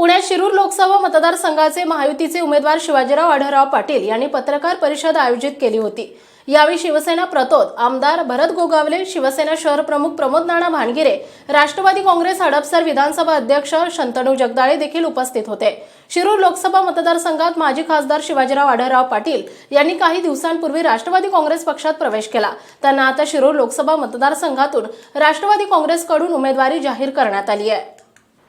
पुण्यात शिरूर लोकसभा मतदारसंघाचे महायुतीचे उमेदवार शिवाजीराव आढळराव पाटील यांनी पत्रकार परिषद आयोजित केली होती. यावेळी शिवसेना प्रतोद आमदार भरत गोगावले शिवसेना शहर प्रमुख प्रमोद नाना भानगिरे राष्ट्रवादी काँग्रेस हडपसर विधानसभा अध्यक्ष शंतनू जगदाळे देखील उपस्थित होते. शिरूर लोकसभा मतदारसंघात माजी खासदार शिवाजीराव आढळराव पाटील यांनी काही दिवसांपूर्वी राष्ट्रवादी काँग्रेस पक्षात प्रवेश केला. त्यांना आता शिरूर लोकसभा मतदारसंघातून राष्ट्रवादी काँग्रेसकडून उमेदवारी जाहीर करण्यात आली आहे.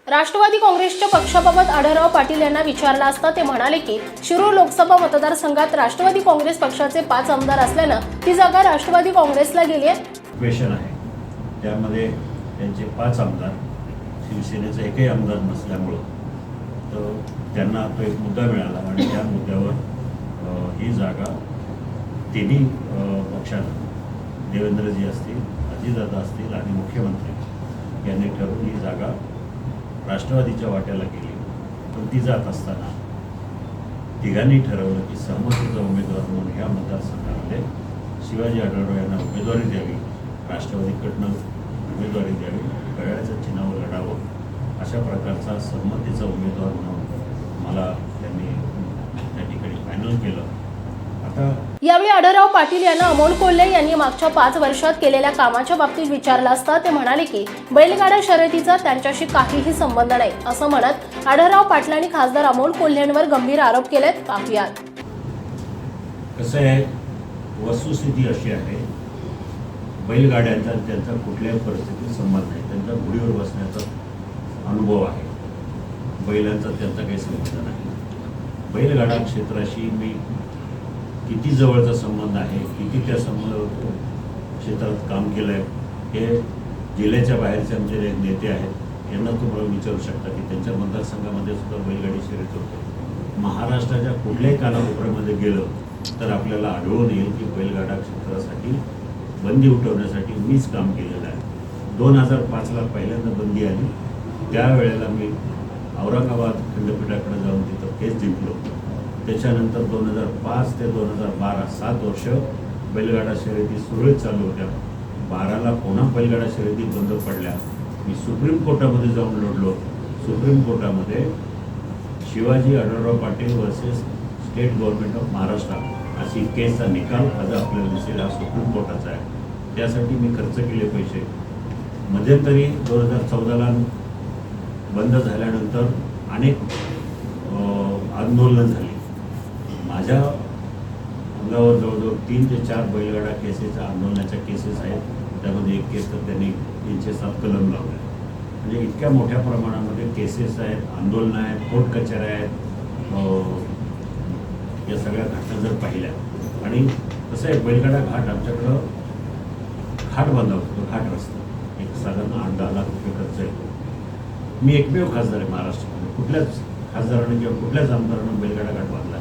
राष्ट्रवादी काँग्रेसच्या पक्षाबाबत आढळराव पाटील यांना विचारला असता ते म्हणाले की शिरूर लोकसभा मतदारसंघात राष्ट्रवादी काँग्रेस पक्षाचे पाच आमदार असल्यानं ती जागा राष्ट्रवादी काँग्रेसला गेली आहे. क्वेश्चन आहे. त्यामध्ये त्यांचे पाच आमदार शिवसेनेचा एकही आमदार नसल्यामुळं तर त्यांना तो एक मुद्दा मिळाला आणि त्या मुद्द्यावर ही जागा तिन्ही अ, पक्षांना देवेंद्रजी असतील अजितदादा असतील आणि मुख्यमंत्री यांनी ठरवून ही जागा राष्ट्रवादीच्या वाट्याला गेली पण ती जात असताना तिघांनी ठरवलं की सहमतीचा उमेदवार म्हणून ह्या मतदारसंघामध्ये शिवाजी आढळराव यांना उमेदवारी द्यावी राष्ट्रवादीकडनं उमेदवारी द्यावी गळ्याचं चिन्हावर लढावं अशा प्रकारचा सहमतीचा उमेदवार म्हणून मला त्यांनी त्या ठिकाणी फायनल केलं. यावेळी आढळराव पाटील यांना अमोल कोल्हे यांनी मागच्या पाच वर्षात केलेल्या कामाच्या बाबतीत विचारलं असता ते म्हणाले की बैलगाडा शर्यतीचा त्यांच्याशी काहीही संबंध नाही असं म्हणत आढळराव पाटलांनी खासदार अमोल कोल्हेंवर गंभीर आरोप केलेत. पाहुयात. कसं आहे वस्तुस्थिती अशी आहे बैलगाड्यांचा त्यांचा कुठल्याही परिस्थितीत संबंध नाही. त्यांचा घोडीवर बसण्याचा अनुभव आहे. बैलांचा त्यांचा काही संबंध नाही. बैलगाडा क्षेत्राशी मी किती जवळचा संबंध आहे किती त्या संबंध क्षेत्रात काम केलं आहे हे जिल्ह्याच्या बाहेरचे आमचे जे नेते आहेत यांना तुम्हाला विचारू शकता की त्यांच्या मतदारसंघामध्ये सुद्धा बैलगाडी शर्यत होते. महाराष्ट्राच्या कुठल्याही कानाकोपऱ्यामध्ये गेलं तर आपल्याला आढळून येईल की बैलगाडा क्षेत्रासाठी बंदी उठवण्यासाठी मीच काम केलेलं आहे. दोन हजार पाचला पहिल्यांदा बंदी आली त्यावेळेला मी औरंगाबाद खंडपीठाकडे जाऊन तिथं केस जिंकलो. त्याच्यानंतर दोन हजार पाच ते दोन हजार बारा सात वर्ष बैलगाडा शर्यती सुरळीत चालू होत्या. बाराला पुन्हा बैलगाडा शर्यती बंद पडल्या. मी सुप्रीम कोर्टामध्ये जाऊन लढलो. सुप्रीम कोर्टामध्ये Shivaji Adhalrao Patil versus state government of Maharashtra अशी केसचा निकाल आज आपल्याला दिसेल हा सुप्रीम कोर्टाचा आहे. त्यासाठी मी खर्च केले पैसे. मध्यंतरी दोन हजार चौदाला बंद झाल्यानंतर अनेक आंदोलनं झाली. माझ्या अंगावर जवळजवळ तीन ते चार बैलगाडा केसेस आंदोलनाच्या केसेस आहेत. त्यामध्ये एक केस तर त्यांनी तीनशे सात कलम लावले. म्हणजे इतक्या मोठ्या प्रमाणामध्ये केसेस आहेत आंदोलनं आहेत कोर्ट कचऱ्या आहेत. या सगळ्या घटना जर पाहिल्या. आणि कसं आहे बैलगाडा घाट आमच्याकडं घाट बांधला होतो घाट रस्ता. एक साधारण आठ दहा लाख रुपये खर्च येतो मी एकमेव खासदार आहे महाराष्ट्रामध्ये. कुठल्याच खासदाराने किंवा कुठल्याच आमदारानं बैलगाडा घाट बांधला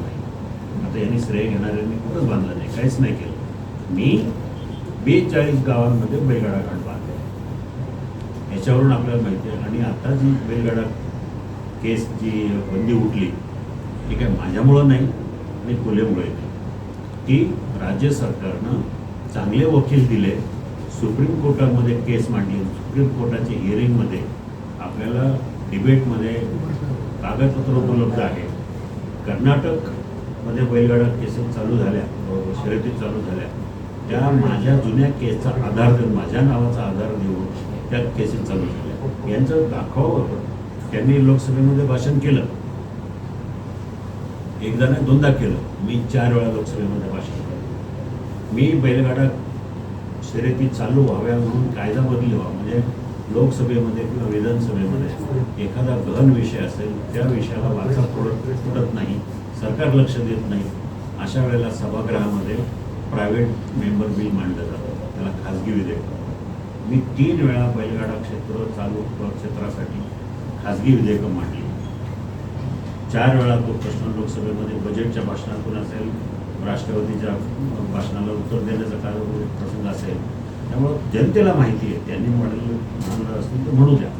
नाही आता यांनी श्रेय घेणाऱ्यांनी कुठंच बांधलं नाही काहीच नाही केलं. मी बेचाळीस गावांमध्ये बैलगाडा घाट बांधले याच्यावरून आपल्याला माहिती आहे. आणि आता जी बैलगाडा केस जी बंदी उठली ती काय माझ्यामुळं नाही आणि खुलेमुळे नाही. ती राज्य सरकारनं चांगले वकील दिले सुप्रीम कोर्टामध्ये केस मांडली सुप्रीम कोर्टाच्या हिअरिंगमध्ये आपल्याला डिबेटमध्ये कागदपत्र उपलब्ध आहे. कर्नाटक मध्ये बैलगाडा केसेस चालू झाल्या अ, शर्यती चालू झाल्या. त्या माझ्या जुन्या केसचा आधार देऊन माझ्या नावाचा आधार देऊन त्या केसेस चालू झाल्या. यांचं दाखवावं होतं त्यांनी लोकसभेमध्ये भाषण केलं. एकदा नाही दोनदा केलं. मी चार वेळा लोकसभेमध्ये भाषण केलं. मी बैलगाडा शर्यती चालू व्हाव्या म्हणून कायदा बदली व्हावा म्हणजे लोकसभेमध्ये किंवा विधानसभेमध्ये एखादा गहन विषय असेल त्या विषयाला वाचा फोडत फुटत नाही. सरकार लक्ष देत नाही. अशा वेळेला सभागृहामध्ये प्रायव्हेट मेंबर बिल मांडलं जातं. त्याला खाजगी विधेयक. मी तीन वेळा बैलगाडा क्षेत्र चालू क्षेत्रासाठी खाजगी विधेयकं मांडली. चार वेळा तो प्रश्न लोकसभेमध्ये बजेटच्या भाषणातून असेल राष्ट्रवादीच्या भाषणाला उत्तर देण्याचा काय प्रसंग असेल त्यामुळं जनतेला माहिती आहे. त्यांनी म्हणलं म्हणलं असतील तर म्हणू द्या.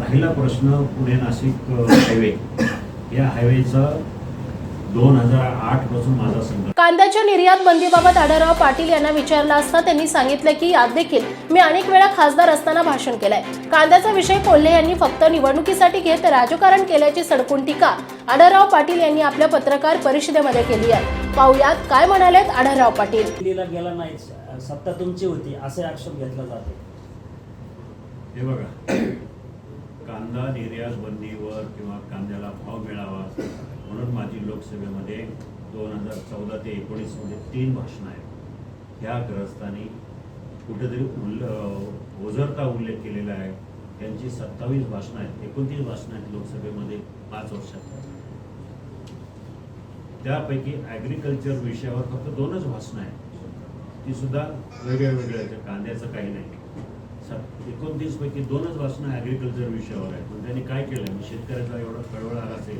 राहिला प्रश्न पुणे नाशिक हायवे. या हायवेचा दोन हजार आठपासून माझा संघ कांद्याच्या निर्यात बंदीबाबत आढळराव पाटील यांना विचारलं असता त्यांनी सांगितलं की यात देखील मी अनेक वेळा खासदार असताना भाषण केलंय. कांद्याचा विषय कोल्हे यांनी फक्त निवडणुकीसाठी घेत राजकारण केल्याची सडकून टीका आढळराव पाटील यांनी आपल्या पत्रकार परिषदेमध्ये केली आहे. पाहुयात काय म्हणालेत आढळराव पाटील. गेला नाहीच सत्ता तुमची होती असे आक्षेप घेतला जातो. हे बघा. कांदा निर्यात बंदीवर किंवा कांद्याला भाव मिळावा म्हणून माझी लोकसभेमध्ये दोन हजार चौदा ते एकोणीसमध्ये तीन भाषणं आहेत. ह्या ग्रस्तांनी कुठेतरी उल्ल ओझरता उल्लेख केलेला आहे. त्यांची सत्तावीस भाषणं आहेत. एकोणतीस भाषणं आहेत लोकसभेमध्ये पाच वर्षात. त्यापैकी ॲग्रिकल्चर विषयावर फक्त दोनच भाषणं आहेत. ती सुद्धा वेगळ्या वेगळ्या कांद्याचं काही नाही. एकोणतीस पैकी दोनच वाचनं ॲग्रिकल्चर विषयावर आहेत. पण त्यांनी काय केलं मी शेतकऱ्याचा एवढा कळवळ आला असेल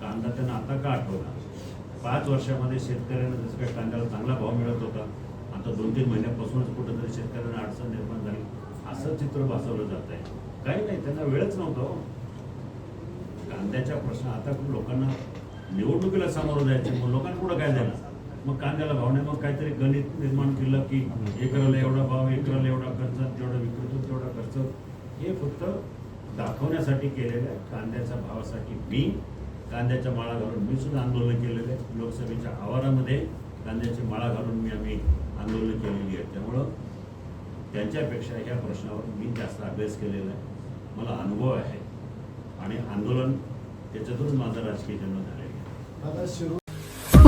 कांदा त्यांना आता का आठवला? पाच वर्षामध्ये शेतकऱ्यांना जसं काय कांद्याला चांगला भाव मिळत होता आता दोन तीन महिन्यापासूनच कुठंतरी शेतकऱ्यांना अडचण निर्माण झाली. असं चित्र भासवलं जात आहे. काही नाही त्यांना वेळच नव्हता हो. कांद्याच्या प्रश्न आता खूप लोकांना निवडणुकीला सामोरं जायचं मग लोकांना पुढं काय झालं मग कांद्याला भाव नाही मग काहीतरी गणित निर्माण केलं की एकराला एवढा भाव एकराला एवढा खर्च तेवढा विक्रीतो तेवढा खर्च. हे फक्त दाखवण्यासाठी केलेलं आहे. कांद्याच्या भावासाठी मी कांद्याच्या माळा घालून मी सुद्धा आंदोलन केलेलं आहे. लोकसभेच्या आवारामध्ये कांद्याची माळा घालून मी आम्ही आंदोलन केलेली आहे. त्यामुळं त्यांच्यापेक्षा ह्या प्रश्नावर मी जास्त अभ्यास केलेला आहे. मला अनुभव आहे. आणि आंदोलन त्याच्यातून माझा राजकीय जन्म झालेला आहे.